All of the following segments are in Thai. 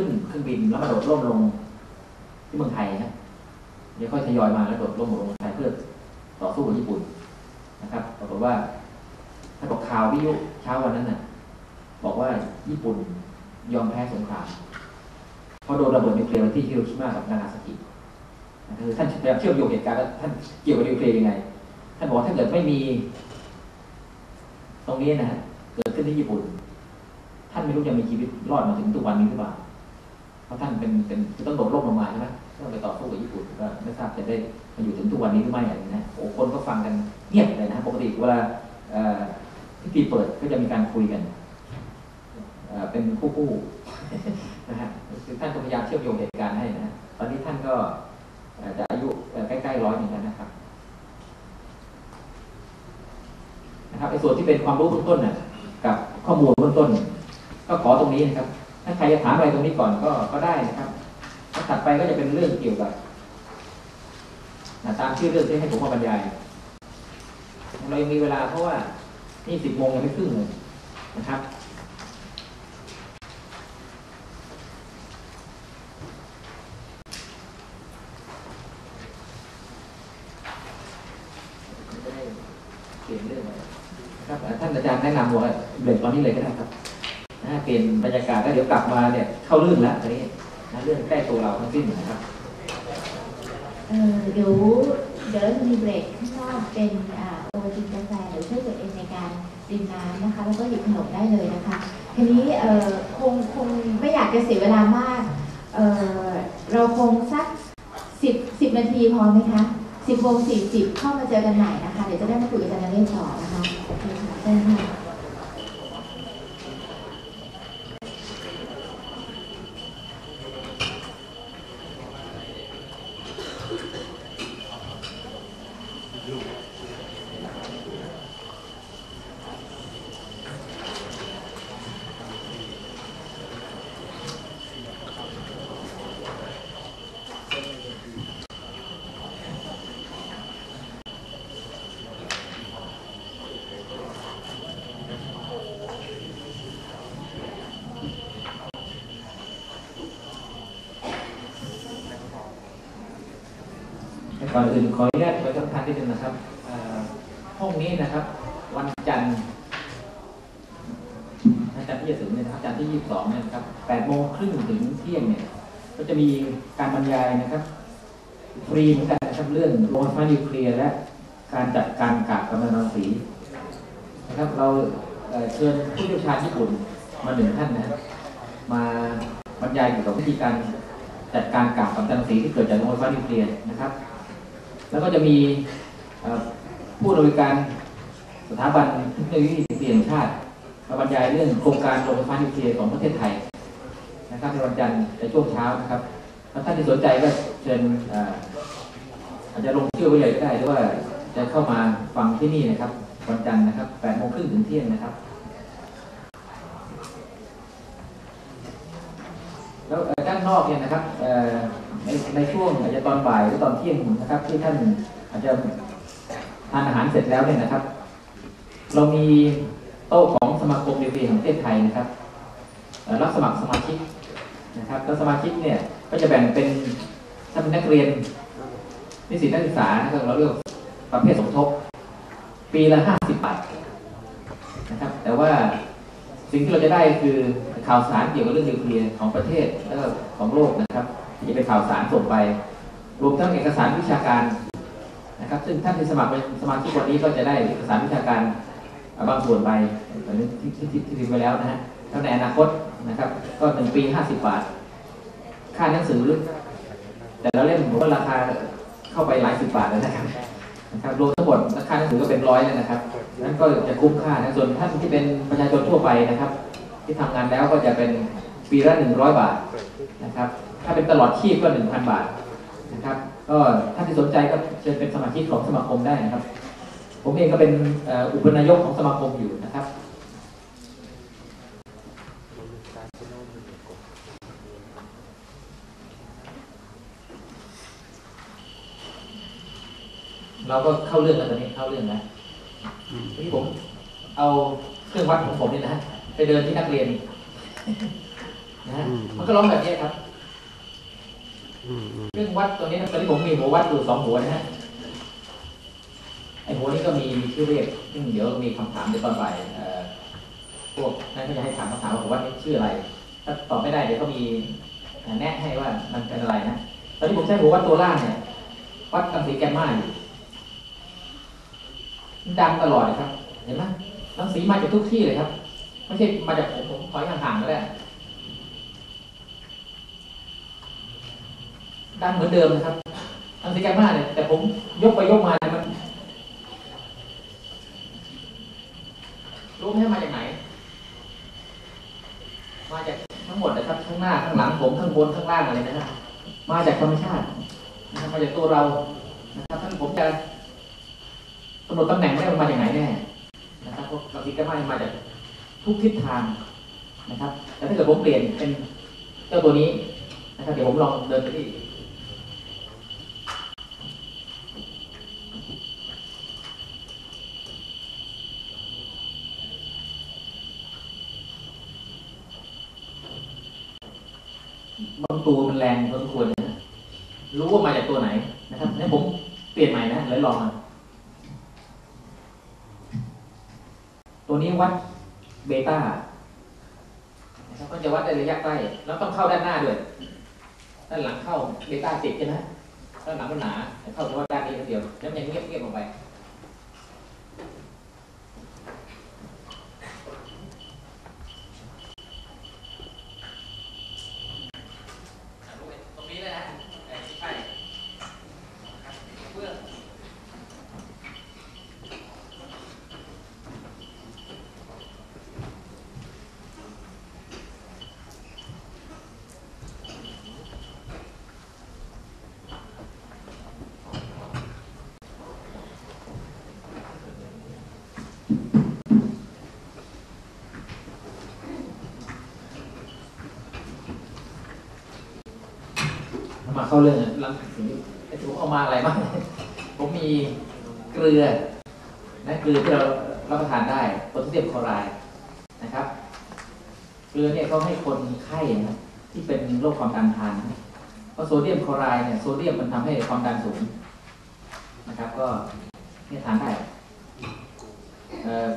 ขึ้นเครื่องบินแล้วมาโดดร่มลงที่เมืองไทยนะเดี๋ยวค่อยทยอยมาแล้วโดดร่มลงเมืองไทยเพื่อต่อสู้กับญี่ปุ่นนะครับปรากฏว่าถ้าบอกข่าววิทยุเช้าวันนั้นน่ะ บอกว่าญี่ปุ่นยอมแพ้สงครามเพราะโดนระเบิดนิวเคลียร์ที่ฮิโรชิมากับนางาซากิคือท่านพยายามเชื่อมโยงเหตุการณ์ว่าท่านเกี่ยวกับนิวเคลียร์ยังไง ท่านบอกว่าถ้าเกิดไม่มี ตรงนี้นะฮะเกิดขึ้นที่ญี่ปุ่น ท่านไม่รู้จะมีชีวิตรอดมาถึงทุกวันนี้หรือเปล่า ราะท่านเป็นเป็นคือต้องโดดร่มลงมาใช่ไหมต้องไปต่อสู้กับญี่ปุ่นก็ไม่ทราบจะได้มาอยู่ถึงทุกวันนี้หรือไม่อะไรนะโอ้คนก็ฟังกันเงียบเลยนะปกติเวลาพิธีเปิดก็จะมีการคุยกันเป็นคู่คู่นะฮะคือท่านก็พยายามเชื่อมโยงเหตุการณ์ให้นะตอนนี้ท่านก็จะอายุใกล้ๆร้อยเหมือนกันนะครับนะครับในส่วนที่เป็นความรู้เบื้องต้นน่ะกับข้อมูลเบื้องต้น ก็ขอตรงนี้นะครับ ถ้าใครจะถามอะไรตรงนี้ก่อนก็ก็ได้นะครับถ้าถัดไปก็จะเป็นเรื่องเกี่ยวกับตามชื่อเรื่องที่ให้ผมมาบรรยายเรายังมีเวลาเพราะว่านี่สิบโมงยังไม่ครึ่งเลยนะครับเล่นเรื่องนะครับท่านอาจารย์แนะนำว่าเบรกตอนนี้เลยก็ได้ครับ เปลี่ยนบรรยากาศแล้วเดี๋ยวกลับมาเนี่ยเข้าเรื่องแล้วตอนนี้นะเรื่องใกล้ตัวเราทั้งสิ้นนะครับเออเดี๋ยวเดี๋ยวเราจะมีเบรกข้างนอกเป็นอ่าโอวัจินกาแฟหรือช่วยตัวเองในการดื่มน้ำนะคะ แล้วก็หยิบขนมได้เลยนะคะทีนี้เออคงคงไม่อยากจะเสียเวลามากเออเราคงสักสิบสิบนาทีพอไหมคะสิบโมงสี่สิบเข้ามาเจอกันใหม่นะคะ เดี๋ยวจะได้มาคุยกันในเรื่องต่อนะคะโอเคค่ะเชิญค่ะ ก่อนอื่นขออนุญาตประชาสัมพันธ์นิดนึงนะครับห้องนี้นะครับ วันจันทร์วันจันทร์ที่จะถึงเนี่ยนะครับจันทร์ที่22เนี่ยนะครับ8โมงครึ่งถึงเที่ยงเนี่ย ก็จะมีการบรรยายนะครับ ฟรีเหมือนกันนะครับเรื่องโรงไฟฟ้านิวเคลียร์และการจัดการกากกำมะถันรังสีนะครับ เราเชิญผู้เชี่ยวชาญญี่ปุ่นมาหนึ่งท่านนะมาบรรยายเกี่ยวกับวิธีการจัดการกากกำมะถันรังสีที่เกิดจากโรงไฟฟ้านิวเคลียร์นะครับ แล้วก็จะมีผู้บริการสถาบันเทคโนโลยีนิวเคลียร์แห่งชาติมาบรรยายเรื่องโครงการโรงไฟฟ้านิวเคลียร์ของประเทศไทยนะครับในวันจันทร์ในช่วงเช้านะครับถ้าท่านที่สนใจก็เชิญอาจจะลงชื่อไว้เลยก็ได้หรือว่าจะเข้ามาฟังที่นี่นะครับ วันจันทร์นะครับ8โมงครึ่งถึงเที่ยงนะครับ แล้วด้านนอกเนี่ยนะครับ ในช่วงอาจจะตอนบ่ายหรือตอนเที่ยงนะครับที่ท่านอาจจะทานอาหารเสร็จแล้วเนี่ยนะครับ เรามีโต๊ะของสมาคมนิวเคลียร์แห่งประเทศไทยนะครับรับสมัครสมาชิกนะครับแล้วสมาชิกเนี่ยก็จะแบ่งเป็นถ้าเป็นนักเรียนนิสิตนักศึกษานะครับเราเรียกประเภทสมทบ ปีละห้าสิบบาทนะครับ แต่ว่าสิ่งที่เราจะได้คือข่าวสารเกี่ยวกับเรื่องนิวเคลียร์ของประเทศแล้วก็ของโลกนะครับ ที่เป็นข่าวสารส่งไป รวมทั้งเอกสารวิชาการนะครับ ซึ่งท่านที่สมัครเป็นสมาชิกวันนี้ก็จะได้เอกสารวิชาการบางส่วนไปตอนนี้ที่ที่ที่ที่พิมพ์ไว้แล้วนะฮะแล้วในอนาคตนะครับ ก็หนึ่งปีห้าสิบบาท ค่าหนังสือ แต่ละเล่มผมว่าราคาเข้าไปหลายสิบบาทแล้วนะครับนะครับรวมทั้งหมดราคาหนังสือก็เป็นร้อยแล้วนะครับนั้นก็จะคุ้มค่านะส่วนท่านที่เป็นประชาชนทั่วไปนะครับ ที่ทำงานแล้วก็จะเป็นปีละหนึ่งร้อยบาทนะครับ ถ้าเป็นตลอดชีพก็หนึ่งพันบาทนะครับ ก็ท่านที่สนใจก็เชิญเป็นสมาชิกของสมาคมได้นะครับ ผมเองก็เป็นเอ่ออุปนายกของสมาคมอยู่นะครับเราก็เข้าเรื่องแล้วตอนนี้เข้าเรื่องแล้วทีนี้ผมเอาเครื่องวัดของผมนี่นะฮะไปเดินที่นักเรียนนะฮะอืมมันก็ร้องแบบนี้ครับอืมอืม เรื่องวัดตัวนี้นะตอนนี้ผมมีหัววัดอยู่สองหัวนะฮะไอหัวนี้ก็มีมีชื่อเรียกซึ่งเดี๋ยวมีคำถามในตอนบ่ายพวกนั้นก็จะให้ถามคำถามว่าหัววัดนี้ชื่ออะไร ถ้าตอบไม่ได้เดี๋ยวก็มีแนะให้ว่ามันเป็นอะไรนะตอนนี้ผมใช้หัววัดตัวล่างเนี่ย วัดกังสีแกมมาอยู่มันดังตลอดเลยครับ เห็นไหมรังสีมาจากทุกที่เลยครับไม่ใช่มาจากผมผมถอยห่างๆก็ได้ ดังเหมือนเดิมนะครับรังสีแกมมาเนี่ยแต่ผมยกไปยกมาเนี่ยมันรู้ไหมมาจากไหน มาจากทั้งหมดนะครับข้างหน้าข้างหลังผมข้างบนข้างล่างอะไรนะครับมาจากธรรมชาตินะครับมาจากตัวเรานะครับท่านผมจะกำหนดตำแหน่งไม่ได้มาจากไหนแน่นะครับเพราะบางทีก็ไม่มาจากทุกทิศทางนะครับ แต่ถ้าเกิดผมเปลี่ยนเป็นเจ้าตัวนี้นะครับ เดี๋ยวผมลองเดินไปที่ บางตัวมันแรงพอสมควรนะรู้ว่ามาจากตัวไหนนะครับงั้นผมเปลี่ยนใหม่นะเลยลองมาตัวนี้วัดเบต้านะครับมันจะวัดในระยะใกล้แล้วต้องเข้าด้านหน้าด้วยด้านหลังเข้าเบต้าติดใช่ไหมด้านหลังมันหนาเข้าเฉพาะด้านนี้เดียว แล้วมันยังเงียบเงียบๆลงไป ตรงนี้เลยนะไม่ใช่เพื่อ มา เข้าเรื่องหลังสีไอ้ผมเอามาอะไรบ้างผมมีเกลือนะเกลือที่เรารับประทานได้โพแทสเซียมคลอไรด์นะครับ เกลือเนี่ยเขาให้คนไข้นะที่เป็นโรคความดันทานเพราะโซเดียมคลอไรด์เนี่ยโซเดียมมันทำให้ความดันสูงนะครับ ก็เนี่ยทานได้เอ่อ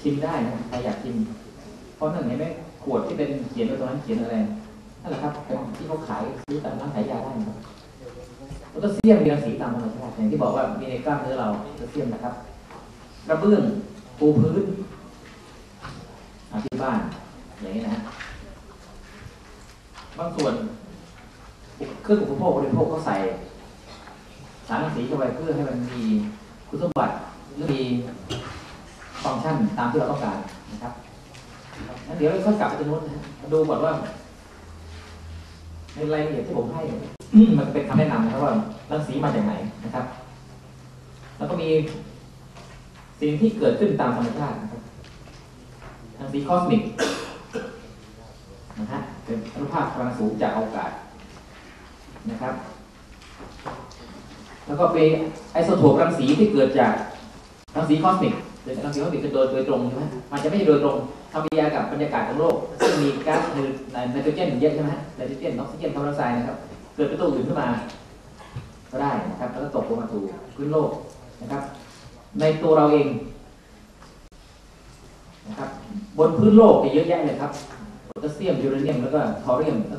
ชิมได้นะใครอยากชิม เพราะนั่นเห็นไหมขวดที่เป็นเขียนไว้ตรงนั้นเขียนอะไร นั่นแหละครับที่เขาขายซื้อตามร้านขายยาได้นะครับแล้วก็เสียมมีรังสีตามธรรมชาติอย่างที่บอกว่ามีในกล้ามเนื้อเราจะเสียมนะครับกระเบื้องปูพื้นที่บ้านอย่างนี้นะฮะบางส่วนเครื่องอุปโภคบริโภคก็ใส่สารรังสีเข้าไปเพื่อให้มันมีคุณสมบัติหรือมีฟังก์ชันตามที่เราต้องการนะครับงั้นเดี๋ยวเราค่อยกลับไปตรงนู้นนะดูก่อนว่า ในรายละเอียดที่ผมให้มันเป็นคำแนะนำนะครับว่ารังสีมาจากไหนนะครับ แล้วก็มีสิ่งที่เกิดขึ้นตามธรรมชาตินะครับรังสีคอสมิกนะฮะเป็นอนุภาคพลังสูงจากอวกาศนะครับ แล้วก็เป็นไอโซโทปรังสีที่เกิดจากรังสีคอสมิก หรือรังสีคอสมิกเป็นโดยโดยตรงใช่ไหมมันจะไม่ใช่โดยตรงทำปฏิกิริยากับบรรยากาศของโลกซึ่งมีก๊าซไนโตรเจนเยอะใช่ไหมไนโตรเจนออกซิเจนคาร์บอนไดออกไซด์นะครับ เกิดเป็นตัวอื่นขึ้นมา ก็ได้นะครับ แล้วก็ตกลงมาสู่พื้นโลกนะครับ ในตัวเราเองนะครับ บนพื้นโลกเนี่ยเยอะแยะเลยครับโพแทสเซียมยูเรเนียมแล้วก็ทอเรียมแล้วก็